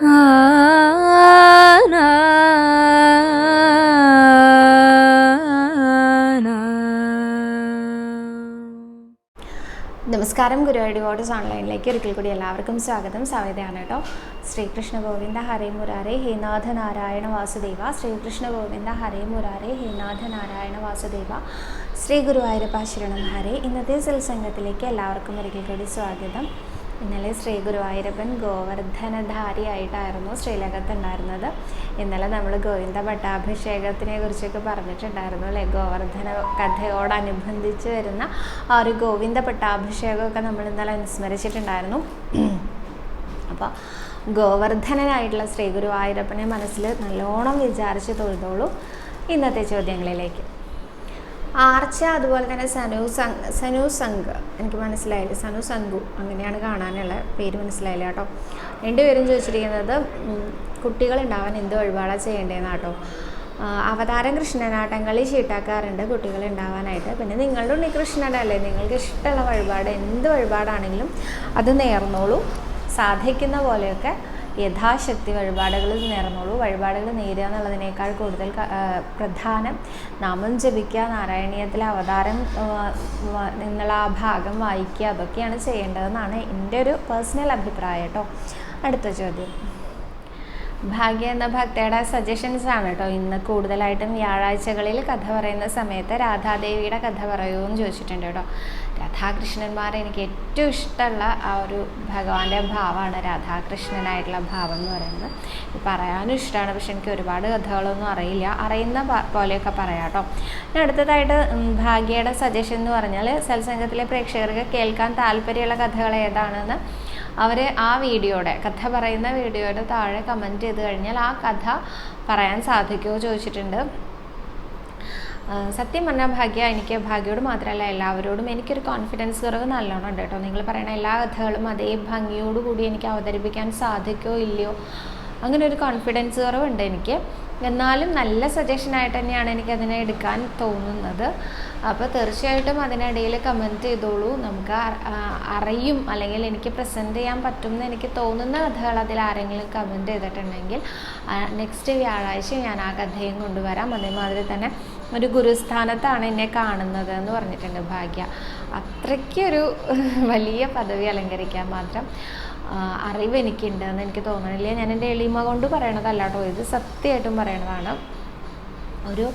നമസ്കാരം ഗുരുവായൂർ ഡിവോട്ടസ് ഓൺലൈനിലേക്ക് ഒരിക്കൽ കൂടി എല്ലാവർക്കും സ്വാഗതം സവേതയാണ് കേട്ടോ ശ്രീകൃഷ്ണ ഗോവിന്ദ ഹരേ ഹേനാഥ നാരായണ വാസുദേവ ശ്രീകൃഷ്ണ ഗോവിന്ദ ഹരേ ഹേനാഥ നാരായണ വാസുദേവ ശ്രീ ഗുരുവായൂരപ്പ ശരണം ഹരേ ഇന്നത്തെ സത്സംഗത്തിലേക്ക് എല്ലാവർക്കും ഒരിക്കൽ കൂടി സ്വാഗതം ഇന്നലെ ശ്രീ ഗുരുവായൂരപ്പൻ ഗോവർദ്ധനധാരിയായിട്ടായിരുന്നു ശ്രീലകത്തുണ്ടായിരുന്നത് ഇന്നലെ നമ്മൾ ഗോവിന്ദ പട്ടാഭിഷേകത്തിനെ കുറിച്ചൊക്കെ പറഞ്ഞിട്ടുണ്ടായിരുന്നു അല്ലേ? ഗോവർദ്ധന കഥയോടനുബന്ധിച്ച് വരുന്ന ആ ഒരു ഗോവിന്ദ പട്ടാഭിഷേകമൊക്കെ നമ്മൾ ഇന്നലെ അനുസ്മരിച്ചിട്ടുണ്ടായിരുന്നു. അപ്പോൾ ഗോവർദ്ധനനായിട്ടുള്ള ശ്രീ ഗുരുവായൂരപ്പനെ മനസ്സിൽ നല്ലോണം വിചാരിച്ച് തൊഴുതോളൂ. ഇന്നത്തെ ചോദ്യങ്ങളിലേക്ക്. ആർച്ച അതുപോലെ തന്നെ സനു സംഗ് സനു സംഘ്. എനിക്ക് മനസ്സിലായില്ല. സനു സംഗു അങ്ങനെയാണ് കാണാനുള്ള പേര് മനസ്സിലായില്ല കേട്ടോ. രണ്ടുപേരും ചോദിച്ചിരിക്കുന്നത് കുട്ടികളുണ്ടാവാൻ എന്ത് വഴിപാടാണ് ചെയ്യേണ്ടതെന്ന് കേട്ടോ. അവതാരം കൃഷ്ണനാട്ടങ്ങളിൽ ചീട്ടാക്കാറുണ്ട് കുട്ടികൾ ഉണ്ടാവാനായിട്ട് പിന്നെ നിങ്ങളുടെ ഉണ്ണി കൃഷ്ണനല്ലേ? നിങ്ങൾക്ക് ഇഷ്ടമുള്ള വഴിപാട് എന്ത് വഴിപാടാണെങ്കിലും അത് നേർന്നോളൂ. സാധിക്കുന്ന പോലെയൊക്കെ യഥാശക്തി വഴിപാടുകളിൽ നേർന്നോളൂ വഴിപാടുകൾ നേരുക എന്നുള്ളതിനേക്കാൾ കൂടുതൽ പ്രധാനം നാമം ജപിക്കുക നാരായണീയത്തിലെ അവതാരം ആ, ആ ഭാഗം വായിക്കുക അതൊക്കെയാണ് ചെയ്യേണ്ടതെന്നാണ് എന്റെ ഒരു പേഴ്സണൽ അഭിപ്രായം കേട്ടോ. അടുത്ത ചോദ്യം. ഭാഗ്യ എന്ന ഭക്തയുടെ സജഷൻസ് ആണ് കേട്ടോ. ഇന്ന് കൂടുതലായിട്ടും വ്യാഴാഴ്ചകളിൽ കഥ പറയുന്ന സമയത്ത് രാധാദേവിയുടെ കഥ പറയുമെന്ന് ചോദിച്ചിട്ടുണ്ട് കേട്ടോ. രാധാകൃഷ്ണന്മാർ എനിക്ക് ഏറ്റവും ഇഷ്ടമുള്ള ആ ഒരു ഭഗവാന്റെ ഭാവമാണ് രാധാകൃഷ്ണനായിട്ടുള്ള ഭാവം എന്ന് പറയുന്നത്. പറയാനും ഇഷ്ടമാണ് പക്ഷെ എനിക്ക് ഒരുപാട് കഥകളൊന്നും അറിയില്ല. അറിയുന്ന പോലെയൊക്കെ പറയാം കേട്ടോ. പിന്നെ അടുത്തതായിട്ട് ഭാഗ്യയുടെ സജഷൻ എന്ന് പറഞ്ഞാൽ സത്സംഗത്തിലെ പ്രേക്ഷകർക്ക് കേൾക്കാൻ താല്പര്യമുള്ള കഥകൾ ഏതാണെന്ന് അവർ ആ വീഡിയോയുടെ കഥ പറയുന്ന വീഡിയോയുടെ താഴെ കമന്റ് ചെയ്ത് കഴിഞ്ഞാൽ ആ കഥ പറയാൻ സാധിക്കുമോ ചോദിച്ചിട്ടുണ്ട്. സത്യം പറഞ്ഞാൽ ഭാഗ്യ എനിക്ക് ഭാഗ്യയോട് മാത്രമല്ല എല്ലാവരോടും എനിക്കൊരു കോൺഫിഡൻസ് കുറവ് നല്ലോണം ഉണ്ട് കേട്ടോ. നിങ്ങൾ പറയുന്ന എല്ലാ കഥകളും അതേ ഭംഗിയോടുകൂടി എനിക്ക് അവതരിപ്പിക്കാൻ സാധിക്കോ ഇല്ലയോ? അങ്ങനെ ഒരു കോൺഫിഡൻസ് കുറവുണ്ട് എനിക്ക്. എന്നാലും നല്ല സജഷൻ ആയിട്ട് തന്നെയാണ് എനിക്ക് അതിനെ എടുക്കാൻ തോന്നുന്നത്. അപ്പോൾ തീർച്ചയായിട്ടും അതിനിടയിൽ കമന്റ് ചെയ്തോളൂ. നമുക്ക് അറിയും അല്ലെങ്കിൽ എനിക്ക് പ്രസന്റ് ചെയ്യാൻ പറ്റും എന്ന് എനിക്ക് തോന്നുന്ന കഥകൾ അതിൽ ആരെങ്കിലും കമന്റ് ചെയ്തിട്ടുണ്ടെങ്കിൽ നെക്സ്റ്റ് വ്യാഴാഴ്ച ഞാൻ ആ കഥയും കൊണ്ടുവരാം. അതേമാതിരി തന്നെ ഒരു ഗുരുസ്ഥാനത്താണ് എന്നെ കാണുന്നത് എന്ന് പറഞ്ഞിട്ടുണ്ട് ഭാഗ്യ. അത്രയ്ക്കൊരു വലിയ പദവി അലങ്കരിക്കാൻ മാത്രം. അറിവ് എനിക്കുണ്ട് എന്ന് എനിക്ക് തോന്നണില്ല. ഞാൻ എന്റെ എളിമ കൊണ്ട് പറയണതല്ല കേട്ടോ ഇത് സത്യമായിട്ടും പറയണതാണ്. ഒരു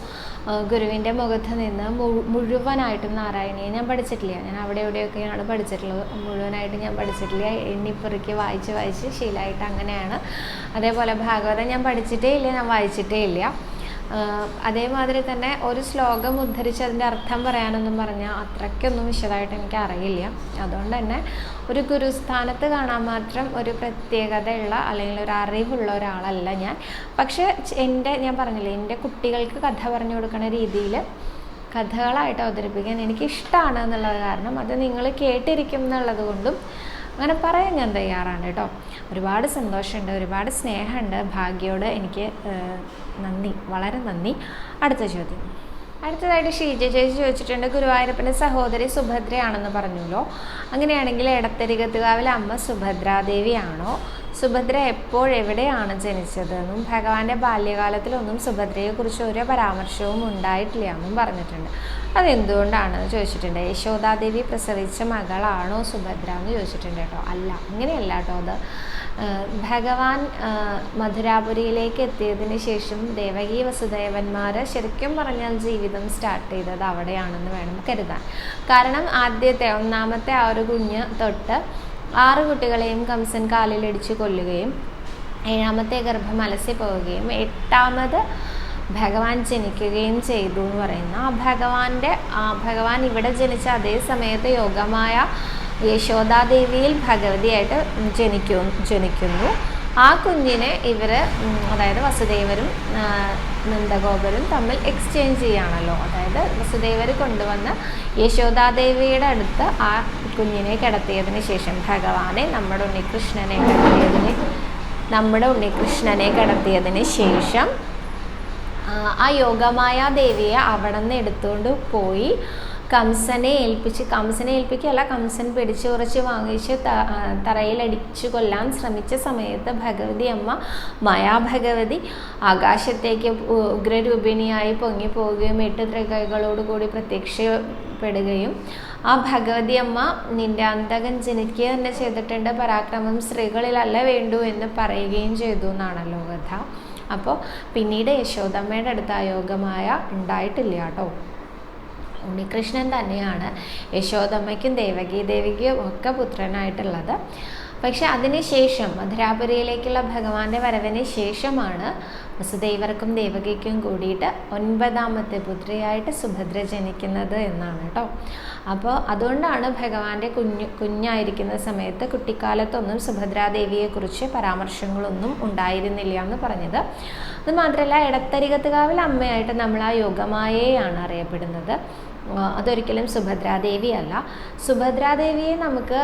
ഗുരുവിന്റെ മുഖത്ത് നിന്ന് മുഴുവനായിട്ടും നാരായണിയെ ഞാൻ പഠിച്ചിട്ടില്ല. ഞാൻ അവിടെ എവിടെയൊക്കെയാണ് പഠിച്ചിട്ടുള്ളത്? മുഴുവനായിട്ട് ഞാൻ പഠിച്ചിട്ടില്ല. എണ്ണിപ്പെറുക്കി വായിച്ച് വായിച്ച് ശീലമായിട്ട് അങ്ങനെയാണ്. അതേപോലെ ഭാഗവതം ഞാൻ പഠിച്ചിട്ടേ ഇല്ല ഞാൻ വായിച്ചിട്ടേ ഇല്ല. അതേമാതിരി തന്നെ ഒരു ശ്ലോകം ഉദ്ധരിച്ച് അതിന്റെ അർത്ഥം പറയാനൊന്നും പറഞ്ഞാൽ അത്രയ്ക്കൊന്നും വിശദമായിട്ട് എനിക്ക് അറിയില്ല അതുകൊണ്ട് തന്നെ ഒരു ഗുരുസ്ഥാനത്ത് കാണാൻ മാത്രം ഒരു പ്രത്യേകതയുള്ള അല്ലെങ്കിൽ ഒരു അറിവുള്ള ഒരാളല്ല ഞാൻ. പക്ഷേ എന്റെ ഞാൻ പറഞ്ഞില്ലേ എന്റെ കുട്ടികൾക്ക് കഥ പറഞ്ഞു കൊടുക്കുന്ന രീതിയിൽ കഥകളായിട്ട് അവതരിപ്പിക്കാൻ എനിക്ക് ഇഷ്ടമാണ് എന്നുള്ളത് കാരണം അത് നിങ്ങൾ കേട്ടിരിക്കും എന്നുള്ളത് കൊണ്ടും അങ്ങനെ പറയാൻ ഞാൻ തയ്യാറാണ് കേട്ടോ. ഒരുപാട് സന്തോഷമുണ്ട് ഒരുപാട് സ്നേഹമുണ്ട്. ഭാഗ്യയോട് എനിക്ക് നന്ദി വളരെ നന്ദി. അടുത്ത ചോദ്യം. അടുത്തതായിട്ട് ഷീജ ചേച്ചി ചോദിച്ചിട്ടുണ്ട് ഗുരുവായൂരപ്പന്റെ സഹോദരി സുഭദ്രയാണെന്ന് പറഞ്ഞല്ലോ അങ്ങനെയാണെങ്കിൽ എടത്തരികത്തുകാവിലെ അമ്മ സുഭദ്രാദേവിയാണോ? സുഭദ്ര എപ്പോഴെവിടെയാണ് ജനിച്ചതെന്നും ഭഗവാന്റെ ബാല്യകാലത്തിലൊന്നും സുഭദ്രയെക്കുറിച്ച് ഒരു പരാമർശവും ഉണ്ടായിട്ടില്ല എന്നും പറഞ്ഞിട്ടുണ്ട്. അതെന്തുകൊണ്ടാണെന്ന് ചോദിച്ചിട്ടുണ്ട്. യശോദാദേവി പ്രസവിച്ച മകളാണോ സുഭദ്ര എന്ന് ചോദിച്ചിട്ടുണ്ട് കേട്ടോ. അല്ല അങ്ങനെയല്ല കേട്ടോ അത്. ഭഗവാൻ മധുരാപുരിയിലേക്ക് എത്തിയതിന് ശേഷം ദേവകി വസുദേവന്മാർ ശരിക്കും പറഞ്ഞാൽ ജീവിതം സ്റ്റാർട്ട് ചെയ്തത് അവിടെയാണെന്ന് വേണം കരുതാൻ. കാരണം ആദ്യത്തെ ഒന്നാമത്തെ ആ ഒരു കുഞ്ഞ് തൊട്ട് ആറ് കുട്ടികളെയും കംസൻ കാലിലടിച്ച് കൊല്ലുകയും ഏഴാമത്തെ ഗർഭം അലസി പോവുകയും എട്ടാമത് ഭഗവാൻ ജനിക്കുകയും ചെയ്തു എന്ന് പറയുന്ന. ആ ഭഗവാന്റെ ആ ഭഗവാൻ ഇവിടെ ജനിച്ച അതേ സമയത്ത് യോഗമായ യശോദാദേവിയിൽ ഭഗവതിയായിട്ട് ജനിക്കും ജനിക്കുന്നു. ആ കുഞ്ഞിനെ ഇവർ അതായത് വസുദേവരും നന്ദഗോപരും തമ്മിൽ എക്സ്ചേഞ്ച് ചെയ്യുകയാണല്ലോ. അതായത് വസുദേവർ കൊണ്ടുവന്ന് യശോദാദേവിയുടെ അടുത്ത് ആ കുഞ്ഞിനെ കിടത്തിയതിന് ശേഷം ഭഗവാനെ നമ്മുടെ ഉണ്ണികൃഷ്ണനെ കിടത്തിയതിന് നമ്മുടെ ഉണ്ണികൃഷ്ണനെ കിടത്തിയതിന് ശേഷം ആ, യോഗമായ ദേവിയെ അവിടെ നിന്ന് എടുത്തുകൊണ്ട് പോയി. കംസനെ ഏൽപ്പിച്ച് കംസനെ ഏൽപ്പിക്കുകയല്ല കംസൻ പിടിച്ച് കുറച്ച് വാങ്ങിച്ച് ത- അടിച്ചു കൊല്ലാൻ ശ്രമിച്ച സമയത്ത് ഭഗവതി അമ്മ മായാഭഗവതി ആകാശത്തേക്ക് ഉഗ്രരൂപിണിയായി ഉഗ്രരൂപിണിയായി പൊങ്ങിപ്പോവുകയും എട്ട് ത്രികൈകളോടുകൂടി പ്രത്യക്ഷപ്പെടുകയും ആ ഭഗവതി അമ്മ നിന്റെ അന്തകൻ ജനിക്കുക തന്നെ ചെയ്തിട്ടുണ്ട് പരാക്രമം സ്ത്രീകളിലല്ല വേണ്ടു എന്ന് പറയുകയും ചെയ്തു എന്നാണല്ലോ കഥ അപ്പോൾ പിന്നീട് യശോദമ്മയുടെ അടുത്ത് ആ യോഗമായ ഉണ്ടായിട്ടില്ല കേട്ടോ. ഉണ്ണികൃഷ്ണൻ തന്നെയാണ് യശോദമ്മയ്ക്കും ദേവകി ദേവിക്കും ഒക്കെ പുത്രനായിട്ടുള്ളത്. പക്ഷെ അതിനുശേഷം മധുരാപുരിയിലേക്കുള്ള ഭഗവാന്റെ വരവിന് ശേഷമാണ് വസുദേവർക്കും ദേവകിക്കും കൂടിയിട്ട് ഒൻപതാമത്തെ പുത്രിയായിട്ട് സുഭദ്ര ജനിക്കുന്നത് എന്നാണ് കേട്ടോ. അപ്പോൾ അതുകൊണ്ടാണ് ഭഗവാന്റെ കുഞ്ഞ് കുഞ്ഞായിരിക്കുന്ന സമയത്ത് കുട്ടിക്കാലത്തൊന്നും സുഭദ്രാദേവിയെക്കുറിച്ച് പരാമർശങ്ങളൊന്നും ഉണ്ടായിരുന്നില്ല എന്ന് പറഞ്ഞത്. അതുമാത്രമല്ല ഇടത്തരികത്തുകാവിൽ അമ്മയായിട്ട് നമ്മൾ ആ യോഗമായേയാണ് അറിയപ്പെടുന്നത്. ആ, സുഭദ്രാദേവി അല്ല സുഭദ്രാദേവിയെ നമുക്ക്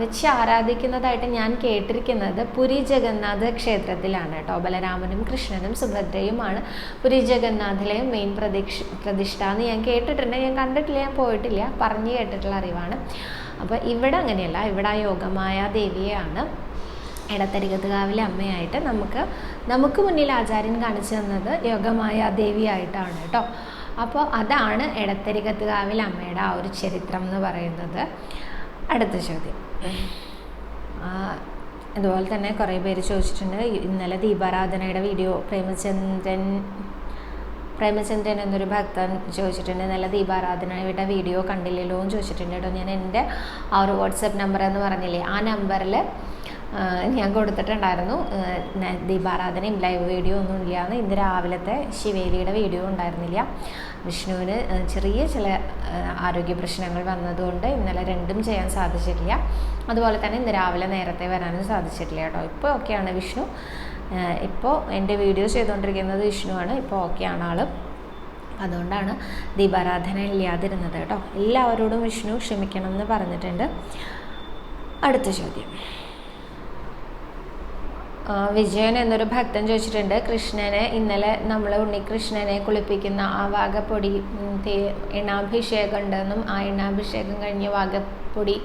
വെച്ച് ആരാധിക്കുന്നതായിട്ട് ഞാൻ കേട്ടിരിക്കുന്നത് പുരി ജഗന്നാഥ ക്ഷേത്രത്തിലാണ് കേട്ടോ. ബലരാമനും കൃഷ്ണനും സുഭദ്രയുമാണ് പുരി ജഗന്നാഥിലെ മെയിൻ പ്രതിക്ഷ പ്രതിഷ്ഠ എന്ന് ഞാൻ കേട്ടിട്ടുണ്ട്. ഞാൻ കണ്ടിട്ടില്ല ഞാൻ പോയിട്ടില്ല. പറഞ്ഞു കേട്ടിട്ടുള്ള അറിവാണ്. അപ്പോൾ ഇവിടെ അങ്ങനെയല്ല ഇവിടെ യോഗമായ ദേവിയെയാണ് ഇടത്തരികത്തുകാവിലെ അമ്മയായിട്ട് നമുക്ക് നമുക്ക് മുന്നിൽ ആചാര്യൻ കാണിച്ചു തന്നത് യോഗമായ ദേവിയായിട്ടാണ് കേട്ടോ. അപ്പോൾ അതാണ് ഇടത്തരികത്തുകാവിലെ അമ്മയുടെ ആ ഒരു ചരിത്രം എന്ന് പറയുന്നത്. അടുത്ത ചോദ്യം. അതുപോലെ തന്നെ കുറേ പേര് ചോദിച്ചിട്ടുണ്ട്. ഇന്നലെ ദീപാരാധനയുടെ വീഡിയോ പ്രേമചന്ദ്രൻ പ്രേമചന്ദ്രൻ എന്നൊരു ഭക്തൻ ചോദിച്ചിട്ടുണ്ട്. നല്ല ദീപാരാധനയുടെ വീഡിയോ കണ്ടില്ലല്ലോ എന്ന് ചോദിച്ചിട്ടുണ്ട് കേട്ടോ. ഞാൻ എന്റെ ആ ഒരു വാട്സപ്പ് നമ്പർ എന്ന് പറഞ്ഞില്ലേ ആ നമ്പറിൽ ഞാൻ കൊടുത്തിട്ടുണ്ടായിരുന്നു. ദീപാരാധനയും ലൈവ് വീഡിയോ ഒന്നും ഇല്ലാന്ന്. ഇന്ന് രാവിലത്തെ ശിവേലിയുടെ വീഡിയോ ഉണ്ടായിരുന്നില്ല. വിഷ്ണുവിന് ചെറിയ ചില ആരോഗ്യ പ്രശ്നങ്ങൾ വന്നതുകൊണ്ട് ഇന്നലെ രണ്ടും ചെയ്യാൻ സാധിച്ചിട്ടില്ല. അതുപോലെ തന്നെ ഇന്ന് രാവിലെ നേരത്തെ വരാനും സാധിച്ചിട്ടില്ല കേട്ടോ. ഇപ്പോൾ ഓക്കെയാണ് വിഷ്ണു. ഇപ്പോൾ എന്റെ വീഡിയോ ചെയ്തുകൊണ്ടിരിക്കുന്നത് വിഷ്ണുവാണ് ഇപ്പോൾ ഓക്കെയാണ് ആൾ അതുകൊണ്ടാണ് ദീപാരാധന ഇല്ലാതിരുന്നത് കേട്ടോ. എല്ലാവരോടും വിഷ്ണു ക്ഷമിക്കണം എന്ന് പറഞ്ഞിട്ടുണ്ട്. അടുത്ത ചോദ്യം. വിജയൻ എന്നൊരു ഭക്തൻ ചോദിച്ചിട്ടുണ്ട്. കൃഷ്ണനെ ഇന്നലെ നമ്മൾ ഉണ്ണികൃഷ്ണനെ കുളിപ്പിക്കുന്ന ആ വാഗപ്പൊടി എണ്ണാഭിഷേകം ഉണ്ടെന്നും ആ എണ്ണാഭിഷേകം കഴിഞ്ഞ് വാഗപ്പൊടി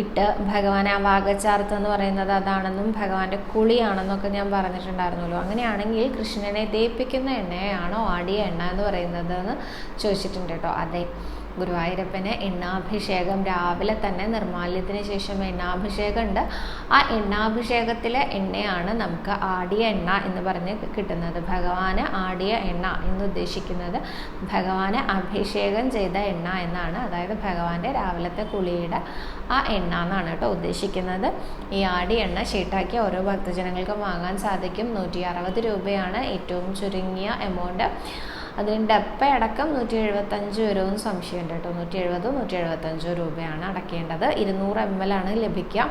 ഇട്ട് ഭഗവാൻ ആ വാഗച്ചാർത്ത് എന്ന് പറയുന്നത് അതാണെന്നും ഭഗവാന്റെ കുളിയാണെന്നൊക്കെ ഞാൻ പറഞ്ഞിട്ടുണ്ടായിരുന്നല്ലോ. അങ്ങനെയാണെങ്കിൽ കൃഷ്ണനെ ദയിപ്പിക്കുന്ന എണ്ണയാണോ ആടിയ എണ്ണ എന്ന് പറയുന്നത് എന്ന് ചോദിച്ചിട്ടുണ്ട് കേട്ടോ. അതെ. ഗുരുവായൂരപ്പന് എണ്ണാഭിഷേകം രാവിലെ തന്നെ നിർമാല്യത്തിന് ശേഷം എണ്ണാഭിഷേകം ഉണ്ട്. ആ എണ്ണാഭിഷേകത്തിലെ എണ്ണയാണ് നമുക്ക് ആടിയ എണ്ണ എന്ന് പറഞ്ഞ് കിട്ടുന്നത്. ഭഗവാന് ആടിയ എണ്ണ എന്ന് ഉദ്ദേശിക്കുന്നത് ഭഗവാന് അഭിഷേകം ചെയ്ത എണ്ണ എന്നാണ്. അതായത് ഭഗവാന്റെ രാവിലത്തെ കുളിയുടെ ആ എണ്ണ എന്നാണ് കേട്ടോ ഉദ്ദേശിക്കുന്നത്. ഈ ആടി എണ്ണ ഷീട്ടാക്കി ഓരോ ഭക്തജനങ്ങൾക്കും വാങ്ങാൻ സാധിക്കും. നൂറ്റി അറുപത് രൂപയാണ് ഏറ്റവും ചുരുങ്ങിയ എമൗണ്ട് അതിന് അപ്പ അടക്കം നൂറ്റി എഴുപത്തഞ്ച് വരുമെന്ന് സംശയമുണ്ട് കേട്ടോ. നൂറ്റി എഴുപത് നൂറ്റി എഴുപത്തഞ്ചോ രൂപയാണ് അടയ്ക്കേണ്ടത് ഇരുന്നൂറ് എം എൽ ആണ് ലഭിക്കുക.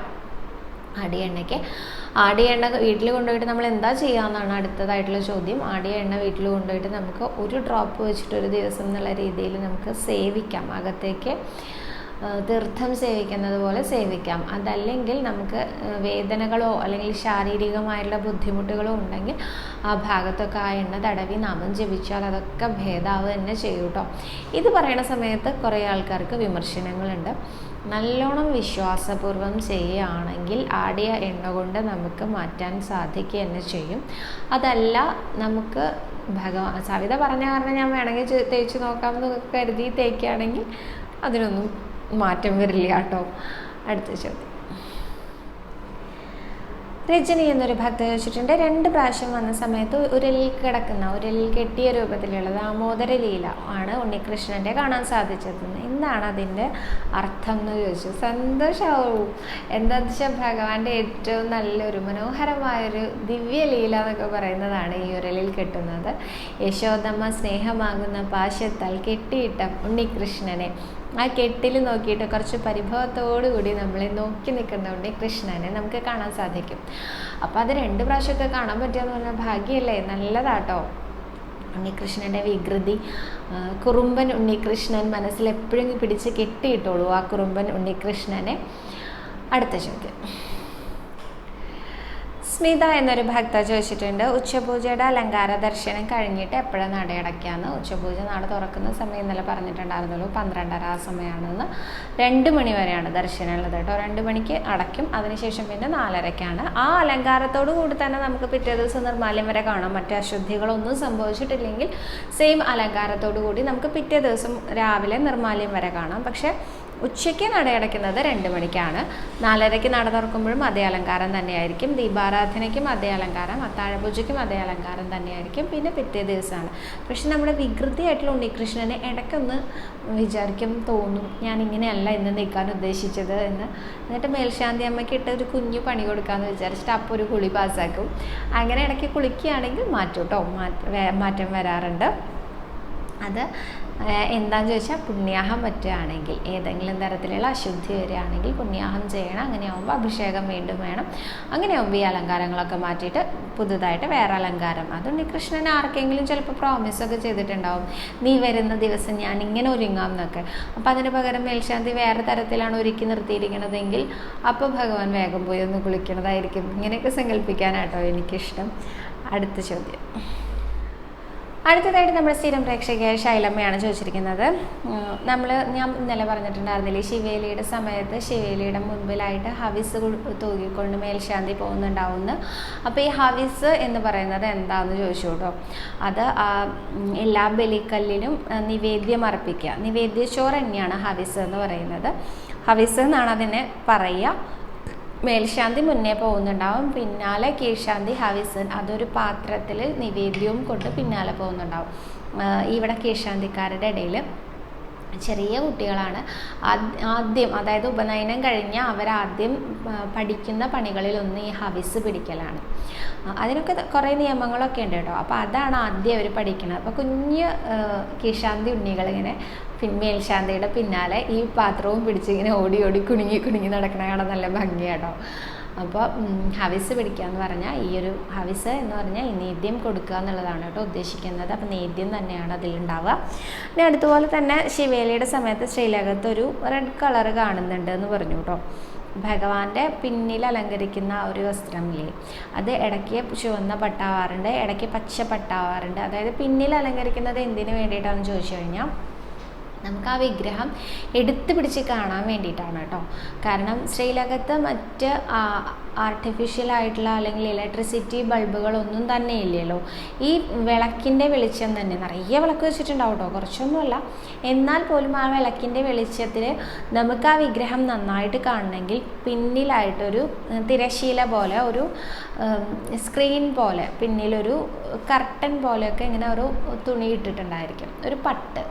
ആടി എണ്ണ വീട്ടിൽ കൊണ്ടുപോയിട്ട് നമ്മൾ എന്താ ചെയ്യാമെന്നാണ് അടുത്തതായിട്ടുള്ള ചോദ്യം. ആടിയ എണ്ണ വീട്ടിൽ കൊണ്ടുപോയിട്ട് നമുക്ക് ഒരു ഡ്രോപ്പ് വെച്ചിട്ട് ഒരു ദിവസം എന്നുള്ള രീതിയിൽ നമുക്ക് സേവിക്കാം. അകത്തേക്ക് തീർത്ഥം സേവിക്കുന്നത് പോലെ സേവിക്കാം. അതല്ലെങ്കിൽ നമുക്ക് വേദനകളോ അല്ലെങ്കിൽ ശാരീരികമായിട്ടുള്ള ബുദ്ധിമുട്ടുകളോ ഉണ്ടെങ്കിൽ ആ ഭാഗത്തൊക്കെ ആ എണ്ണ തടവി നാമം ജപിച്ചാൽ അതൊക്കെ ഭേദാവ് തന്നെ ചെയ്യും കേട്ടോ ഇത് പറയുന്ന സമയത്ത് കുറേ ആൾക്കാർക്ക് വിമർശനങ്ങളുണ്ട്. നല്ലോണം വിശ്വാസപൂർവം ചെയ്യുകയാണെങ്കിൽ ആടിയ എണ്ണ കൊണ്ട് നമുക്ക് മാറ്റാൻ സാധിക്കുക തന്നെ ചെയ്യും. അതല്ല നമുക്ക് ഭഗവാൻ സവിത പറഞ്ഞ കാരണം ഞാൻ വേണമെങ്കിൽ തേച്ച് നോക്കാമെന്ന് കരുതി തേക്കുകയാണെങ്കിൽ അതിനൊന്നും മാറ്റം വരില്ല കേട്ടോ അടുത്ത ചോദ്യം. രജനി എന്നൊരു ഭക്തി ചോദിച്ചിട്ടുണ്ട് രണ്ട് പ്രാവശ്യം വന്ന സമയത്ത് ഉരലിൽ കിടക്കുന്ന ഉരലിൽ കെട്ടിയ രൂപത്തിലുള്ള ദാമോദര ലീല ആണ് ഉണ്ണികൃഷ്ണന്റെ കാണാൻ സാധിച്ചത് എന്താണ് അതിന്റെ അർത്ഥം എന്ന് ചോദിച്ചു. സന്തോഷമാവും എന്താണെന്ന് വെച്ചാൽ ഭഗവാന്റെ ഏറ്റവും നല്ലൊരു മനോഹരമായൊരു ദിവ്യ ലീല എന്നൊക്കെ പറയുന്നതാണ് ഈ ഉരലിൽ കെട്ടുന്നത്. യശോദമ്മ സ്നേഹമാകുന്ന പാശത്താൽ കെട്ടിയിട്ട ഉണ്ണികൃഷ്ണനെ ആ കെട്ടിൽ നോക്കിയിട്ട് കുറച്ച് പരിഭവത്തോടു കൂടി നമ്മളെ നോക്കി നിൽക്കുന്നതുകൊണ്ട് കൃഷ്ണനെ നമുക്ക് കാണാൻ സാധിക്കും. അപ്പോൾ അത് രണ്ട് പ്രാവശ്യമൊക്കെ കാണാൻ പറ്റുമെന്ന് പറഞ്ഞാൽ ഭാഗ്യമല്ലേ നല്ലതാട്ടോ. ഉണ്ണികൃഷ്ണന്റെ വികൃതി. കുറുമ്പൻ ഉണ്ണികൃഷ്ണൻ മനസ്സിൽ എപ്പോഴും പിടിച്ച് കെട്ടിയിട്ടോളൂ ആ കുറുമ്പൻ ഉണ്ണികൃഷ്ണനെ. അടുത്ത ചോദ്യം. സ്മിത എന്നൊരു ഭക്ത ചോദിച്ചിട്ടുണ്ട് ഉച്ചപൂജയുടെ അലങ്കാര ദർശനം കഴിഞ്ഞിട്ട് എപ്പോഴാണ് നട ഉച്ചപൂജ നട തുറക്കുന്ന സമയം ഇന്നലെ പറഞ്ഞിട്ടുണ്ടായിരുന്നല്ലോ പന്ത്രണ്ടര ആ സമയമാണെന്ന്. രണ്ട് മണി വരെയാണ് ദർശനം ഉള്ളത് കേട്ടോ. രണ്ട് മണിക്ക് അടയ്ക്കും അതിനുശേഷം പിന്നെ നാലരയ്ക്കാണ് ആ അലങ്കാരത്തോടു കൂടി തന്നെ നമുക്ക് പിറ്റേ ദിവസം നിർമ്മാല്യം വരെ കാണാം. മറ്റു അശുദ്ധികളൊന്നും സംഭവിച്ചിട്ടില്ലെങ്കിൽ സെയിം അലങ്കാരത്തോടു കൂടി നമുക്ക് പിറ്റേ ദിവസം രാവിലെ നിർമ്മാല്യം വരെ കാണാം. പക്ഷേ ഉച്ചയ്ക്ക് നടയടയ്ക്കുന്നത് രണ്ട് മണിക്കാണ്. നാലരയ്ക്ക് നട തുറക്കുമ്പോഴും അതേ അലങ്കാരം തന്നെയായിരിക്കും. ദീപാരാധനയ്ക്കും അതേ അലങ്കാരം അത്താഴപൂജയ്ക്കും അതേ അലങ്കാരം തന്നെയായിരിക്കും. പിന്നെ പിറ്റേ ദിവസമാണ്. പക്ഷെ നമ്മുടെ വികൃതിയായിട്ടുള്ള ഉണ്ണികൃഷ്ണനെ ഇടയ്ക്കൊന്ന് വിചാരിക്കും തോന്നും ഞാൻ ഇങ്ങനെയല്ല ഇന്ന് നിൽക്കാൻ ഉദ്ദേശിച്ചത് എന്ന്. എന്നിട്ട് മേൽശാന്തി അമ്മയ്ക്ക് ഇട്ട് ഒരു കുഞ്ഞു പണി കൊടുക്കാമെന്ന് വിചാരിച്ചിട്ട് അപ്പോൾ ഒരു കുളി പാസ്സാക്കും. അങ്ങനെ ഇടയ്ക്ക് കുളിക്കുകയാണെങ്കിൽ മാറ്റും കേട്ടോ മാറ്റം വരാറുണ്ട്. അത് എന്താന്ന് ചോദിച്ചാൽ പുണ്യാഹം പറ്റുകയാണെങ്കിൽ ഏതെങ്കിലും തരത്തിലുള്ള അശുദ്ധി വരികയാണെങ്കിൽ പുണ്യാഹം ചെയ്യണം. അങ്ങനെയാകുമ്പോൾ അഭിഷേകം വീണ്ടും വേണം. അങ്ങനെയാകുമ്പോൾ ഈ അലങ്കാരങ്ങളൊക്കെ മാറ്റിയിട്ട് പുതുതായിട്ട് വേറെ അലങ്കാരം. അതുകൊണ്ട് കൃഷ്ണൻ ആർക്കെങ്കിലും ചിലപ്പോൾ പ്രോമിസൊക്കെ ചെയ്തിട്ടുണ്ടാവും. നീ വരുന്ന ദിവസം ഞാൻ ഇങ്ങനെ ഒരുങ്ങാം എന്നൊക്കെ. അപ്പോൾ അതിന് പകരം മേൽശാന്തി വേറെ തരത്തിലാണ് ഒരുക്കി നിർത്തിയിരിക്കണതെങ്കിൽ അപ്പോൾ ഭഗവാൻ വേഗം പോയി ഒന്ന് കുളിക്കണതായിരിക്കും. ഇങ്ങനെയൊക്കെ സങ്കല്പിക്കാനാട്ടോ എനിക്കിഷ്ടം. അടുത്ത ചോദ്യം. അടുത്തതായിട്ട് നമ്മുടെ സ്ഥിരം പ്രേക്ഷകയായ ശൈലമ്മയാണ് ചോദിച്ചിരിക്കുന്നത്. നമ്മൾ ഞാൻ ഇന്നലെ പറഞ്ഞിട്ടുണ്ടായിരുന്നില്ലേ ശിവേലിയുടെ സമയത്ത് ശിവേലിയുടെ മുൻപിലായിട്ട് ഹവിസ് തൂകിക്കൊണ്ട് മേൽശാന്തി പോകുന്നുണ്ടാവുമെന്ന് അപ്പോൾ ഈ ഹവിസ് എന്ന് പറയുന്നത് എന്താണെന്ന് ചോദിച്ചു കേട്ടോ. അത് എല്ലാ ബലിക്കല്ലിനും നിവേദ്യം അർപ്പിക്കുക. നിവേദ്യച്ചോറ് തന്നെയാണ് ഹവിസ് എന്ന് പറയുന്നത്. ഹവിസ് എന്നാണ് അതിനെ പറയുക. മേൽശാന്തി മുന്നേ പോകുന്നുണ്ടാവും. പിന്നാലെ കീഴ്ശാന്തി ഹവിസൻ അതൊരു പാത്രത്തിൽ നിവേദ്യവും കൊണ്ട് പിന്നാലെ പോകുന്നുണ്ടാവും. ഇവിടെ കീഴ്ശാന്തിക്കാരുടെ ഇടയിൽ ചെറിയ കുട്ടികളാണ്. ആദ്യം അതായത് ഉപനയനം കഴിഞ്ഞ് അവരാദ്യം പഠിക്കുന്ന പണികളിലൊന്ന് ഈ ഹവിസ് പിടിക്കലാണ്. അതിനൊക്കെ കുറേ നിയമങ്ങളൊക്കെ ഉണ്ട് കേട്ടോ. അപ്പോൾ അതാണ് ആദ്യം അവർ പഠിക്കുന്നത് അപ്പോൾ കുഞ്ഞ് ഉണ്ണികൾ പിൻ മേൽശാന്തിയുടെ പിന്നാലെ ഈ പാത്രവും പിടിച്ചിങ്ങനെ ഓടി ഓടി കുണുങ്ങി കുണുങ്ങി നടക്കണ കാണാൻ നല്ല ഭംഗിയാട്ടോ. അപ്പോൾ ഹവിസ് പിടിക്കുക എന്ന് പറഞ്ഞാൽ ഈ ഒരു ഹവിസ് എന്ന് പറഞ്ഞാൽ ഈ നേദ്യം കൊടുക്കുക എന്നുള്ളതാണ് കേട്ടോ ഉദ്ദേശിക്കുന്നത്. അപ്പോൾ നേദ്യം തന്നെയാണ് അതിലുണ്ടാവുക. പിന്നെ അതുപോലെ തന്നെ ശിവേലിയുടെ സമയത്ത് ശ്രീലകത്ത് ഒരു റെഡ് കളർ കാണുന്നുണ്ട് എന്ന് പറഞ്ഞു കേട്ടോ. ഭഗവാന്റെ പിന്നിൽ അലങ്കരിക്കുന്ന ഒരു വസ്ത്രമില്ലേ അത് ഇടയ്ക്ക് ചുവന്ന പട്ടാവാറുണ്ട് ഇടയ്ക്ക് പച്ച പട്ടാവാറുണ്ട്. അതായത് പിന്നിൽ അലങ്കരിക്കുന്നത് എന്തിനു വേണ്ടിയിട്ടാണെന്ന് ചോദിച്ചു കഴിഞ്ഞാൽ നമുക്ക് ആ വിഗ്രഹം എടുത്തു പിടിച്ച് കാണാൻ വേണ്ടിയിട്ടാണ് കേട്ടോ. കാരണം ശ്രീലകത്ത് മറ്റ് ആർട്ടിഫിഷ്യൽ ആയിട്ടുള്ള അല്ലെങ്കിൽ ഇലക്ട്രിസിറ്റി ബൾബുകളൊന്നും തന്നെ ഇല്ലല്ലോ. ഈ വിളക്കിന്റെ വെളിച്ചം തന്നെ നിറയെ വിളക്ക് വെച്ചിട്ടുണ്ടാവും കേട്ടോ. കുറച്ചൊന്നുമല്ല. എന്നാൽ പോലും ആ വിളക്കിന്റെ വെളിച്ചത്തിൽ നമുക്ക് ആ വിഗ്രഹം നന്നായിട്ട് കാണണമെങ്കിൽ പിന്നിലായിട്ടൊരു തിരശീല പോലെ ഒരു സ്ക്രീൻ പോലെ പിന്നിലൊരു കർട്ടൻ പോലെയൊക്കെ ഇങ്ങനെ ഒരു തുണി ഇട്ടിട്ടുണ്ടായിരിക്കും. ഒരു പട്ട്.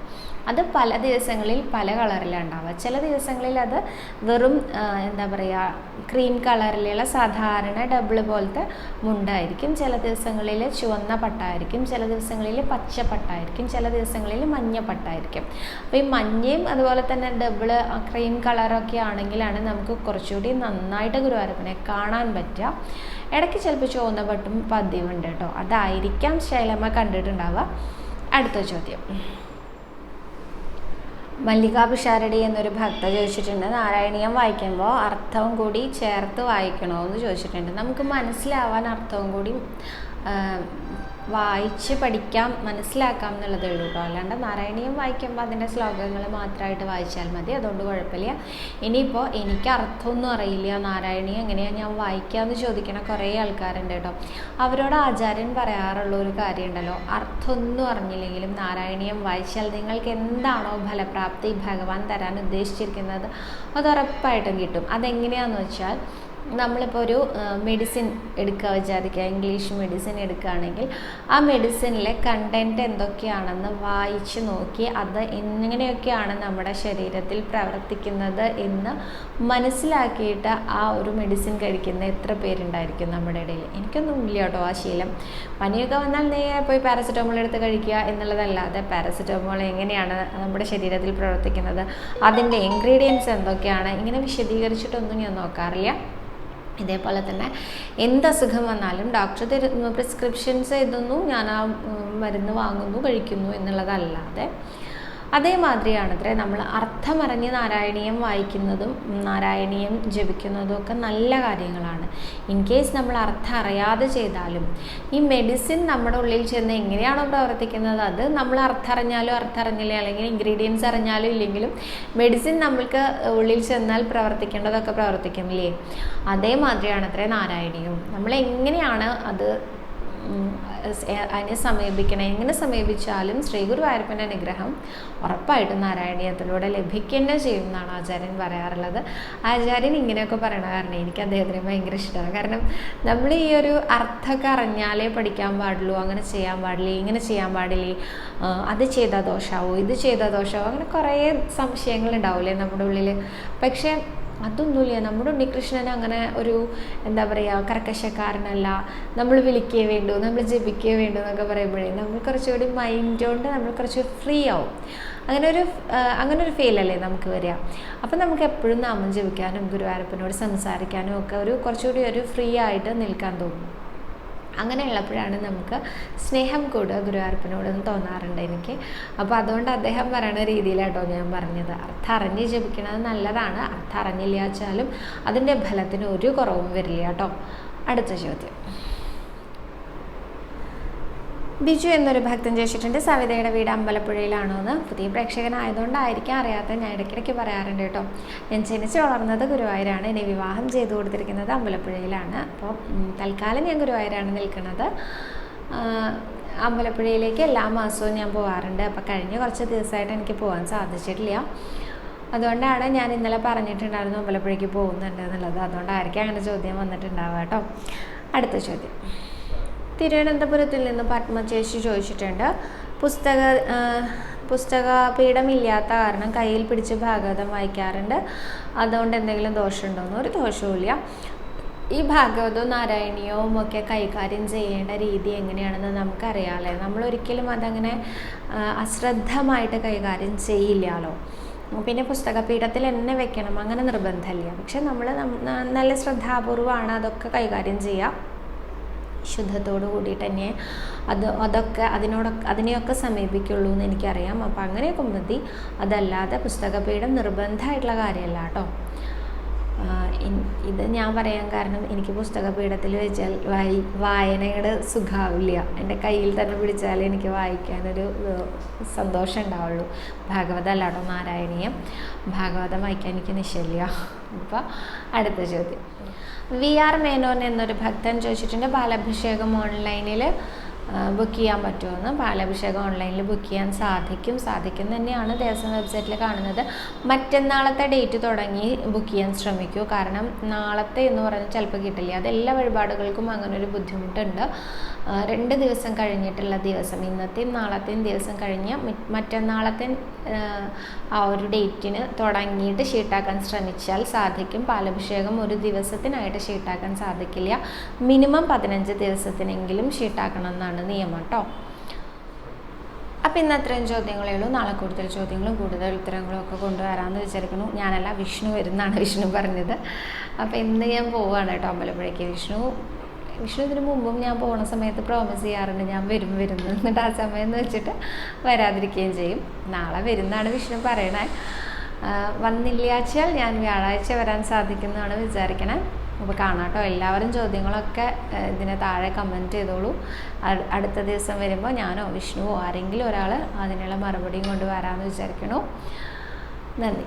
അത് പല ദിവസങ്ങളിൽ പല കളറിലാണ് ഉണ്ടാവുക ചില ദിവസങ്ങളിൽ അത് വെറും എന്താ പറയുക ക്രീം കളറിലുള്ള സാധാരണ ഡബിൾ പോലത്തെ മുണ്ടായിരിക്കും. ചില ദിവസങ്ങളിൽ ചുവന്ന പട്ടായിരിക്കും. ചില ദിവസങ്ങളിൽ പച്ച പട്ടായിരിക്കും. ചില ദിവസങ്ങളിൽ മഞ്ഞ പട്ടായിരിക്കും. അപ്പോൾ ഈ മഞ്ഞയും അതുപോലെ തന്നെ ഡബിൾ ക്രീം കളറൊക്കെ ആണെങ്കിലാണ് നമുക്ക് കുറച്ചുകൂടി നന്നായിട്ട് ഗുരുവായൂരപ്പനെ കാണാൻ പറ്റുക. ഇടയ്ക്ക് ചിലപ്പോൾ ചുവന്ന പട്ടും പതിവുണ്ട് കേട്ടോ. അതായിരിക്കാം ശൈലമ്മ കണ്ടിട്ടുണ്ടാവുക. അടുത്ത ചോദ്യം. മല്ലികാ പിഷാരടി എന്നൊരു ഭക്ത ചോദിച്ചിട്ടുണ്ട്. നാരായണീയം വായിക്കുമ്പോൾ അർത്ഥവും കൂടി ചേർത്ത് വായിക്കണോ എന്ന് ചോദിച്ചിട്ടുണ്ട്. നമുക്ക് മനസ്സിലാവാൻ അർത്ഥവും കൂടി വായിച്ച് പഠിക്കാം മനസ്സിലാക്കാം എന്നുള്ളതേ ഉള്ളൂ. കേട്ടോ അല്ലാണ്ട് നാരായണീയം വായിക്കുമ്പോൾ അതിന്റെ ശ്ലോകങ്ങൾ മാത്രമായിട്ട് വായിച്ചാൽ മതി. അതുകൊണ്ട് കുഴപ്പമില്ല. ഇനിയിപ്പോൾ എനിക്ക് അർത്ഥമൊന്നും അറിയില്ല. നാരായണീയം എങ്ങനെയാണ് ഞാൻ വായിക്കുക എന്ന് ചോദിക്കണ കുറേ ആൾക്കാരുണ്ട് കേട്ടോ. അവരോട് ആചാര്യൻ പറയാറുള്ള ഒരു കാര്യമുണ്ടല്ലോ. അർത്ഥമൊന്നും അറിഞ്ഞില്ലെങ്കിലും നാരായണീയം വായിച്ചാൽ നിങ്ങൾക്ക് എന്താണോ ഫലപ്രാപ്തി ഭഗവാൻ തരാൻ ഉദ്ദേശിച്ചിരിക്കുന്നത് അത് ഉറപ്പായിട്ടും കിട്ടും. അതെങ്ങനെയാണെന്ന് വെച്ചാൽ നമ്മളിപ്പോൾ ഒരു മെഡിസിൻ എടുക്കുക വിചാരിക്കുക ഇംഗ്ലീഷ് മെഡിസിൻ എടുക്കുകയാണെങ്കിൽ ആ മെഡിസിനിലെ കണ്ടന്റ് എന്തൊക്കെയാണെന്ന് വായിച്ച് നോക്കി അത് എങ്ങനെയൊക്കെയാണ് നമ്മുടെ ശരീരത്തിൽ പ്രവർത്തിക്കുന്നത് എന്ന് മനസ്സിലാക്കിയിട്ട് ആ ഒരു മെഡിസിൻ കഴിക്കുന്ന എത്ര പേരുണ്ടായിരിക്കും നമ്മുടെ ഇടയിൽ. എനിക്കൊന്നും ഇല്ല കേട്ടോ ആ ശീലം. പനിയൊക്കെ വന്നാൽ നേരെ പോയി പാരസെറ്റമോൾ എടുത്ത് കഴിക്കുക എന്നുള്ളതല്ലാതെ പാരസെറ്റമോൾ എങ്ങനെയാണ് നമ്മുടെ ശരീരത്തിൽ പ്രവർത്തിക്കുന്നത് അതിന്റെ ഇൻഗ്രീഡിയൻസ് എന്തൊക്കെയാണ് ഇങ്ങനെ വിശദീകരിച്ചിട്ടൊന്നും ഞാൻ നോക്കാറില്ല. ഇതേപോലെ തന്നെ എന്ത് അസുഖം വന്നാലും ഡോക്ടർ തരുന്നു പ്രിസ്ക്രിപ്ഷൻസ് എഴുതുന്നു ഞാൻ ആ മരുന്ന് വാങ്ങുന്നു കഴിക്കുന്നു എന്നുള്ളതല്ലാതെ. അതേമാതിരിയാണ് അത്രേ നമ്മൾ അർത്ഥമറിഞ്ഞ് നാരായണീയം വായിക്കുന്നതും നാരായണീയം ജപിക്കുന്നതും ഒക്കെ നല്ല കാര്യങ്ങളാണ്. ഇൻ കേസ് നമ്മൾ അർത്ഥം അറിയാതെ ചെയ്താലും ഈ മെഡിസിൻ നമ്മുടെ ഉള്ളിൽ ചെന്ന് എങ്ങനെയാണോ പ്രവർത്തിക്കുന്നത് അത് നമ്മൾ അർത്ഥം അറിഞ്ഞാലും അർത്ഥം അറിഞ്ഞില്ല അല്ലെങ്കിൽ ഇൻഗ്രീഡിയൻസ് അറിഞ്ഞാലും ഇല്ലെങ്കിലും മെഡിസിൻ നമ്മൾക്ക് ഉള്ളിൽ ചെന്നാൽ പ്രവർത്തിക്കേണ്ടതൊക്കെ പ്രവർത്തിക്കുമില്ലേ അതേമാതിരിയാണ് അത്രേ നാരായണീയവും നമ്മൾ എങ്ങനെയാണ് അത് അതിനെ സമീപിക്കണം. എങ്ങനെ സമീപിച്ചാലും ശ്രീഗുരു ഗുരുവായൂരപ്പന്റെ അനുഗ്രഹം ഉറപ്പായിട്ടും നാരായണീയത്തിലൂടെ ലഭിക്കുക ചെയ്യുമെന്നാണ് ആചാര്യൻ പറയാറുള്ളത്. ആചാര്യൻ ഇങ്ങനെയൊക്കെ പറയണ കാരണം എനിക്ക് അദ്ദേഹത്തിന് ഭയങ്കര ഇഷ്ടമാണ്. കാരണം നമ്മൾ ഈ ഒരു അർത്ഥമൊക്കെ അറിഞ്ഞാലേ പഠിക്കാൻ പാടുള്ളൂ അങ്ങനെ ചെയ്യാൻ പാടില്ലേ ഇങ്ങനെ ചെയ്യാൻ പാടില്ലേ അത് ചെയ്താൽ ദോഷമാവോ ഇത് ചെയ്താൽ ദോഷമാവോ അങ്ങനെ കുറേ സംശയങ്ങൾ ഉണ്ടാവില്ലേ നമ്മുടെ ഉള്ളിൽ പക്ഷേ അതൊന്നുമില്ല. നമ്മുടെ ഉണ്ണികൃഷ്ണൻ അങ്ങനെ ഒരു എന്താ പറയുക കർക്കശക്കാരനല്ല. നമ്മൾ വിളിക്കേ വേണ്ടു നമ്മൾ ജപിക്കേ വേണ്ടു എന്നൊക്കെ പറയുമ്പോഴേ നമ്മൾ കുറച്ചുകൂടി മൈൻഡ് കൊണ്ട് നമ്മൾ കുറച്ച് ഫ്രീ ആവും. അങ്ങനെ ഒരു അങ്ങനെ ഒരു ഫീൽ അല്ലേ നമുക്ക് വരിക. അപ്പം നമുക്ക് എപ്പോഴും നാമം ജപിക്കാനും ഗുരുവായൂരപ്പനോട് സംസാരിക്കാനും ഒക്കെ ഒരു കുറച്ചുകൂടി ഒരു ഫ്രീ ആയിട്ട് നിൽക്കാൻ തോന്നും. അങ്ങനെയുള്ളപ്പോഴാണ് നമുക്ക് സ്നേഹം കൂടുക ഗുരുവായൂരപ്പനോടെന്ന് തോന്നാറുണ്ട് എനിക്ക്. അപ്പോൾ അതുകൊണ്ട് അദ്ദേഹം പറയുന്ന രീതിയിലാട്ടോ ഞാൻ പറഞ്ഞത്. അർത്ഥം അറിഞ്ഞ് ജപിക്കുന്നത് നല്ലതാണ്. അർത്ഥം അറിഞ്ഞില്ല വെച്ചാലും അതിന്റെ ഫലത്തിന് ഒരു കുറവും വരില്ല കേട്ടോ. അടുത്ത ചോദ്യം. ബിജു എന്നൊരു ഭക്തൻ ചോദിച്ചിട്ടുണ്ട് സവിതയുടെ വീട് അമ്പലപ്പുഴയിലാണോ എന്ന് പുതിയ പ്രേക്ഷകനായതുകൊണ്ടായിരിക്കും അറിയാത്ത ഞാൻ ഇടയ്ക്കിടയ്ക്ക് പറയാറുണ്ട് കേട്ടോ. ഞാൻ ജനിച്ച് വളർന്നത് ഗുരുവായൂരാണ്. എന്നെ വിവാഹം ചെയ്തു കൊടുത്തിരിക്കുന്നത് അമ്പലപ്പുഴയിലാണ്. അപ്പോൾ തൽക്കാലം ഞാൻ ഗുരുവായൂരാണ് നിൽക്കുന്നത്. അമ്പലപ്പുഴയിലേക്ക് എല്ലാ മാസവും ഞാൻ പോകാറുണ്ട് അപ്പോൾ കഴിഞ്ഞ കുറച്ച് ദിവസമായിട്ട് എനിക്ക് പോകാൻ സാധിച്ചിട്ടില്ല. അതുകൊണ്ടാണ് ഞാൻ ഇന്നലെ പറഞ്ഞിട്ടുണ്ടായിരുന്നു അമ്പലപ്പുഴയ്ക്ക് പോകുന്നുണ്ട് എന്നുള്ളത്. അതുകൊണ്ടായിരിക്കും അങ്ങനെ ചോദ്യം വന്നിട്ടുണ്ടാവുക കേട്ടോ. അടുത്ത ചോദ്യം. തിരുവനന്തപുരത്തിൽ നിന്ന് പത്മചേശി ചോദിച്ചിട്ടുണ്ട്. പുസ്തക പുസ്തക പീഠമില്ലാത്ത കാരണം കയ്യിൽ പിടിച്ച് ഭാഗവതം വായിക്കാറുണ്ട്. അതുകൊണ്ട് എന്തെങ്കിലും ദോഷമുണ്ടോയെന്ന് ഒരു ദോഷവുമില്ല. ഈ ഭാഗവതവും നാരായണീയവും ഒക്കെ കൈകാര്യം ചെയ്യേണ്ട രീതി എങ്ങനെയാണെന്ന് നമുക്കറിയാമല്ലേ? നമ്മളൊരിക്കലും അതങ്ങനെ അശ്രദ്ധമായിട്ട് കൈകാര്യം ചെയ്യില്ലല്ലോ. പിന്നെ പുസ്തക പുസ്തകപീഠത്തിൽ എന്നെ വെക്കണം. അങ്ങനെ നിർബന്ധമില്ല. പക്ഷെ നമ്മൾ നല്ല ശ്രദ്ധാപൂർവമാണ് അതൊക്കെ കൈകാര്യം ചെയ്യുക ശുദ്ധത്തോടു കൂടിയിട്ട് തന്നെ അത് അതൊക്കെ അതിനോടൊക്കെ അതിനെയൊക്കെ സമീപിക്കുള്ളൂ എന്ന് എനിക്കറിയാം. അപ്പോൾ അങ്ങനെയൊക്കെ മതി അതല്ലാതെ പുസ്തകപീഠം നിർബന്ധമായിട്ടുള്ള കാര്യമല്ല കേട്ടോ. ഇത് ഞാൻ പറയാൻ കാരണം എനിക്ക് പുസ്തകപീഠത്തിൽ വെച്ചാൽ വായി വായനയുടെ സുഖാവില്ല. എന്റെ കയ്യിൽ തന്നെ പിടിച്ചാൽ എനിക്ക് വായിക്കാനൊരു സന്തോഷം ഉണ്ടാവുള്ളൂ. ഭാഗവതം അല്ലാട്ടോ നാരായണീയം. ഭാഗവതം വായിക്കാൻ എനിക്ക് നിശ്ചയില്ല അപ്പോൾ അടുത്ത ചോദ്യം. വി ആർ മേനോൻ എന്നൊരു ഭക്തൻ ചോദിച്ചിട്ടുണ്ട്. ബാലാഭിഷേകം ഓൺലൈനിൽ ബുക്ക് ചെയ്യാൻ പറ്റുമെന്ന്. ബാലാഭിഷേകം ഓൺലൈനിൽ ബുക്ക് ചെയ്യാൻ സാധിക്കും. സാധിക്കും തന്നെയാണ് ദേവസ്വം വെബ്സൈറ്റിൽ കാണുന്നത്. മറ്റന്നാളത്തെ ഡേറ്റ് തുടങ്ങി ബുക്ക് ചെയ്യാൻ ശ്രമിക്കൂ. കാരണം നാളത്തെ എന്ന് പറഞ്ഞാൽ ചിലപ്പോൾ കിട്ടില്ല. അത് എല്ലാ വഴിപാടുകൾക്കും അങ്ങനെ ഒരു ബുദ്ധിമുട്ടുണ്ട്. രണ്ട് ദിവസം കഴിഞ്ഞിട്ടുള്ള ദിവസം ഇന്നത്തെയും നാളത്തെയും ദിവസം കഴിഞ്ഞ് മറ്റന്നാളത്തെ ആ, ഒരു ഡേറ്റിന് തുടങ്ങിയിട്ട് ഷീട്ടാക്കാൻ ശ്രമിച്ചാൽ സാധിക്കും. പാലഭിഷേകം ഒരു ദിവസത്തിനായിട്ട് ഷീട്ടാക്കാൻ സാധിക്കില്ല. മിനിമം പതിനഞ്ച് ദിവസത്തിനെങ്കിലും ഷീട്ടാക്കണം എന്നാണ് നിയമം കേട്ടോ അപ്പോൾ ഇന്ന് അത്രയും ചോദ്യങ്ങളേ ഉള്ളൂ. നാളെ കൂടുതൽ ചോദ്യങ്ങളും കൂടുതൽ ഉത്തരങ്ങളും ഒക്കെ കൊണ്ടുവരാമെന്ന് വിചാരിക്കുന്നു. ഞാനല്ല വിഷ്ണു വരുന്നാണ് വിഷ്ണു പറഞ്ഞത്. അപ്പോൾ ഇന്ന് ഞാൻ പോവുകയാണ് കേട്ടോ അമ്പലപ്പുഴയ്ക്ക്. വിഷ്ണു വിഷ്ണു ഇതിന് മുമ്പും ഞാൻ പോകുന്ന സമയത്ത് പ്രോമിസ് ചെയ്യാറുണ്ട് ഞാൻ വരും വരുന്നു എന്നിട്ട് ആ സമയം എന്ന് വെച്ചിട്ട് വരാതിരിക്കുകയും ചെയ്യും. നാളെ വരുന്നാണ് വിഷ്ണു പറയണേ. വന്നില്ലാച്ചാൽ ഞാൻ വ്യാഴാഴ്ച വരാൻ സാധിക്കുന്നതാണ് വിചാരിക്കണേ. അപ്പോൾ കാണാട്ടോ എല്ലാവരും ചോദ്യങ്ങളൊക്കെ ഇതിനെ താഴെ കമന്റ് ചെയ്തോളൂ. അട്- അടുത്ത ദിവസം വരുമ്പോൾ ഞാനോ വിഷ്ണുവോ ആരെങ്കിലും ഒരാൾ അതിനുള്ള മറുപടിയും കൊണ്ട് വരാമെന്ന് വിചാരിക്കണു. നന്ദി.